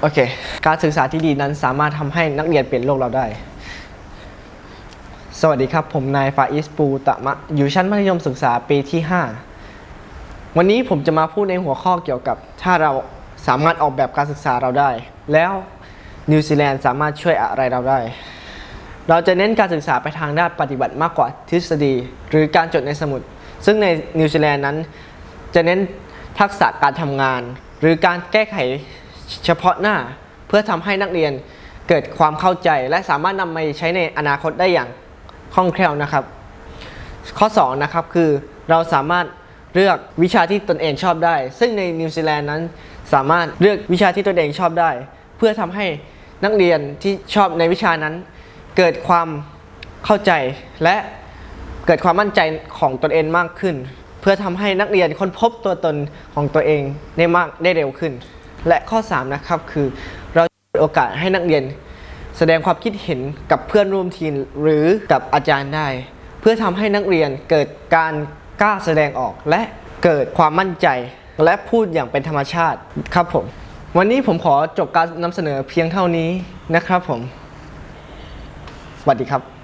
โอเค การศึกษาที่ดีนั้นสามารถทำให้นักเรียนเปลี่ยนโลกเราได้ สวัสดีครับ ผมนายฟาอิสปูตะมะ อยู่ชั้นมัธยมศึกษาปีที่ 5 วันนี้ผมจะมาพูดในหัวข้อเกี่ยวกับ ถ้าเราสามารถออกแบบการศึกษาเราได้ แล้วนิวซีแลนด์สามารถช่วยอะไรเราได้ เราจะเน้นการศึกษาไปทางด้านปฏิบัติมากกว่าทฤษฎี หรือการจดในสมุด ซึ่งในนิวซีแลนด์นั้น จะเน้นทักษะการทำงาน หรือการแก้ไขเฉพาะหน้า เพื่อทำให้นักเรียนเกิดความเข้าใจ และสามารถนำมาใช้ในอนาคตได้อย่างคล่องแคล่วนะครับ ข้อ2นะครับคือเราสามารถเลือกวิชาที่ตนเองชอบได้ ซึ่งในนิวซีแลนด์นั้น สามารถเลือกวิชาที่ตนเองชอบได้ เพื่อทำให้นักเรียนที่ชอบในวิชานั้น เกิดความเข้าใจและ เกิดความมั่นใจของตนเองมากขึ้น เพื่อทำให้นักเรียนค้นพบตัวตนของตัวเองได้มากได้เร็วขึ้น และข้อ 3 นะครับคือ เราเปิดโอกาสให้นักเรียน แสดงความคิดเห็นกับเพื่อนร่วมทีมหรือกับอาจารย์ได้ เพื่อทำให้นักเรียนเกิดการกล้าแสดงออก และเกิดความมั่นใจ และพูดอย่างเป็นธรรมชาติครับผม วันนี้ผมขอจบการนำเสนอเพียงเท่านี้นะครับผมสวัสดีครับ